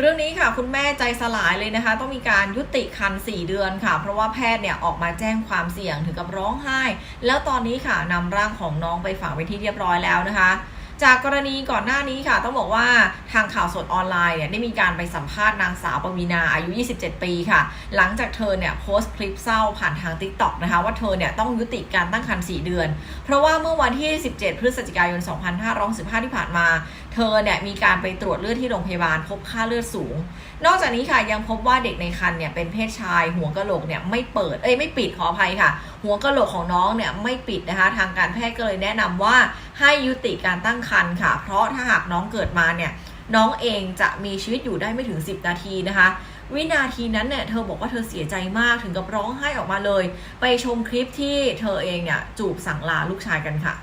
เรื่องนี้ค่ะคุณแม่ใจสลายเลยนะคะ ต้องมีการยุติคัน 4 เดือนค่ะ เพราะว่าแพทย์เนี่ยออกมาแจ้งความเสี่ยงถึงกับร้องไห้ แล้วตอนนี้ค่ะนำร่างของน้องไปฝังไปนที่เรียบร้อยแล้วนะคะจากกรณีก่อนหน้านี้ค่ะ ต้องบอกว่าทางข่าวสดออนไลน์เนี่ยได้มีการไปสัมภาษณ์นางสาวปวีนาอายุ 27 ปีค่ะ หลังจากเธอเนี่ยโพสต์คลิปเศร้าผ่านทาง t ิ k t o k นะคะ ว่าเธอเนี่ยต้องยุติการตั้งครรภ์4เดือน เพราะว่าเมื่อวันที่ 17 พฤศจิกายน 2565 ที่ผ่านมาเธอเนี่ยมีการไปตรวจเลือดที่โรงพยาบาลพบค่าเลือดสูง นอกจากนี้ค่ะยังพบว่าเด็กในครรภ์เนี่ยเป็นเพศชาย หัวกะโหลกเนี่ยไม่เปิดเอ้ยไม่ปิดขออภัยค่ะ หัวกะโหลกของน้องเนี่ยไม่ปิดนะคะ ทางการแพทย์ก็เลยแนะนำว่าให้ยุติการตั้งครรภ์ค่ะ เพราะถ้าหากน้องเกิดมาเนี่ยน้องเองจะมีชีวิตอยู่ได้ไม่ถึง 10 นาทีนะคะ วินาทีนั้นเนี่ยเธอบอกว่าเธอเสียใจมากถึงกับร้องไห้ออกมาเลย ไปชมคลิปที่เธอเองเนี่ยจูบสั่งลาลูกชายกันค่ะ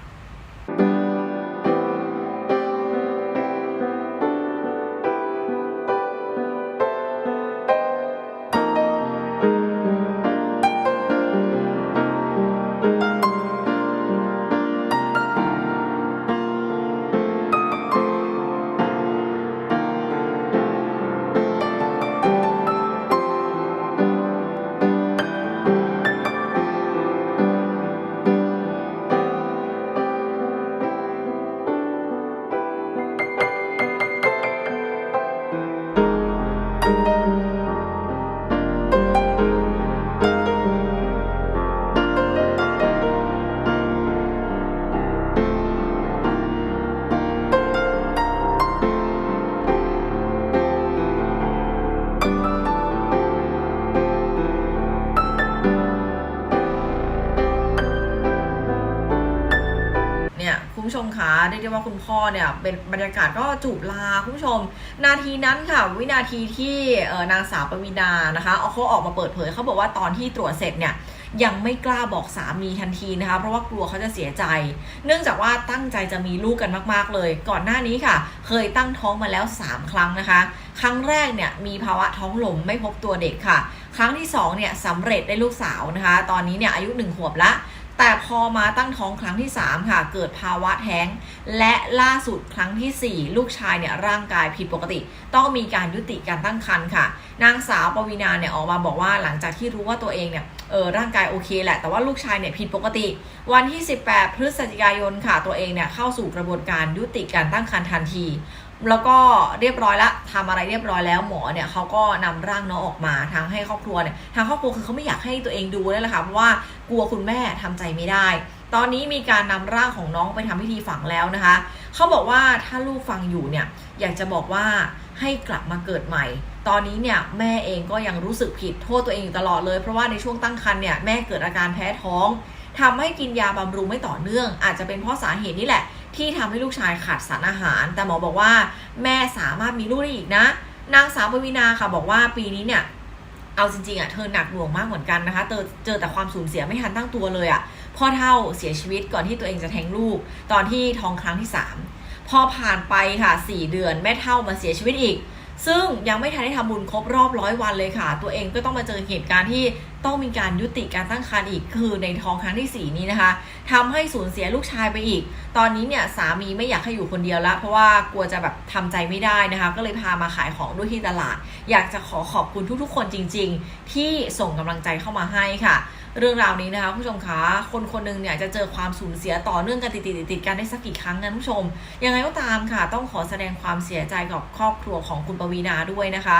ผู้ชมคะเรียกได้ว่าคุณพ่อเนี่ยเป็นบรรยากาศก็จูบลาคุณผู้ชม นาทีนั้นค่ะ วินาทีที่นางสาวปวีนานะคะเอาเขาออกมาเปิดเผยเขาบอกว่าตอนที่ตรวจเสร็จเนี่ยยังไม่กล้าบอกสามีทันทีนะคะเพราะว่ากลัวเขาจะเสียใจ เนื่องจากว่าตั้งใจจะมีลูกกันมากๆเลย ก่อนหน้านี้ค่ะ เคยตั้งท้องมาแล้ว 3 ครั้งนะคะ ครั้งแรกเนี่ยมีภาวะท้องหลมไม่พบตัวเด็กค่ะ ครั้งที่2เนี่ยสำเร็จได้ลูกสาวนะคะ ตอนนี้เนี่ยอายุ 1 ขวบละ แต่พอมาตั้งท้องครั้งที่ 3 ค่ะ เกิดภาวะแท้ง และล่าสุดครั้งทีสี่ 4 ลูกชายเนี่ยร่างกายผิดปกติ ต้องมีการยุติการตั้งครรภ์ค่ะ นางสาวปวีนาเนี่ยออกมาบอกว่าหลังจากที่รู้ว่าตัวเองเนี่ยเออร่างกายโอเคแหละ แต่ว่าลูกชายเนี่ยผิดปกติ วันที่ 18 พฤศจิกายนค่ะ ตัวเองเนี่ยเข้าสู่กระบวนการยุติการตั้งครรภ์ทันที แล้วก็เรียบร้อยละทำอะไรเรียบร้อยแล้วหมอเนี่ยเขาก็นำร่างน้องออกมาทางให้ครอบครัวเนี่ยทางครอบครัวคือเขาไม่อยากให้ตัวเองดูนั่แหละค่ะเพราะว่ากลัวคุณแม่ทำใจไม่ได้ ตอนนี้มีการนำร่างของน้องไปทำพิธีฝังแล้วนะคะเขาบอกว่าถ้าลูกฟังอยู่เนี่ยอยากจะบอกว่าให้กลับมาเกิดใหม่ ตอนนี้เนี่ยแม่เองก็ยังรู้สึกผิดโทษตัวเองอยู่ตลอดเลยเพราะว่าในช่วงตั้งครรภ์เนี่ยแม่เกิดอาการแพ้ท้องทำให้กินยาบำรุงไม่ต่อเนื่อง อาจจะเป็นเพราะสาเหตุนี้แหละ ที่ทำให้ลูกชายขาดสารอาหาร แต่หมอบอกว่าแม่สามารถมีลูกได้อีกนะ นางสาวปวีนาค่ะบอกว่าปีนี้เนี่ยเอาจริงๆอะเธอหนักหน่วงมากเหมือนกันนะคะเจอเจอแต่ความสูญเสียไม่ทันตั้งตัวเลยอะพ่อเท่าเสียชีวิตก่อนที่ตัวเองจะแท้งลูก ตอนที่ท้องครั้งที่ 3 พอผ่านไปค่ะ 4 เดือนแม่เท่ามาเสียชีวิตอีก ซึ่งยังไม่ทันได้ทำบุญครบรอบร้อยวันเลยค่ะ ตัวเองก็ต้องมาเจอเหตุการณ์ที่ต้องมีการยุติการตั้งครรภ์อีกคือในท้องครั้งที่ 4 นี้นะคะทำให้สูญเสียลูกชายไปอีก ตอนนี้เนี่ยสามีไม่อยากให้อยู่คนเดียวล้วเพราะว่ากลัวจะแบบทำใจไม่ได้นะคะ ก็เลยพามาขายของด้วยที่ตลาด อยากจะขอขอบคุณทุกๆ คนจริง ๆ ที่ส่งกำลังใจเข้ามาให้ค่ะ เรื่องราวนี้นะคะคุณผู้ชมคะคนคนหนึ่งเนี่ยจะเจอความสูญเสียต่อเนื่องกันติดๆติดๆกันได้สักกี่ครั้งนะคุณผู้ชม ยังไงก็ตามค่ะ ต้องขอแสดงความเสียใจกับครอบครัวของคุณปวีนาด้วยนะคะ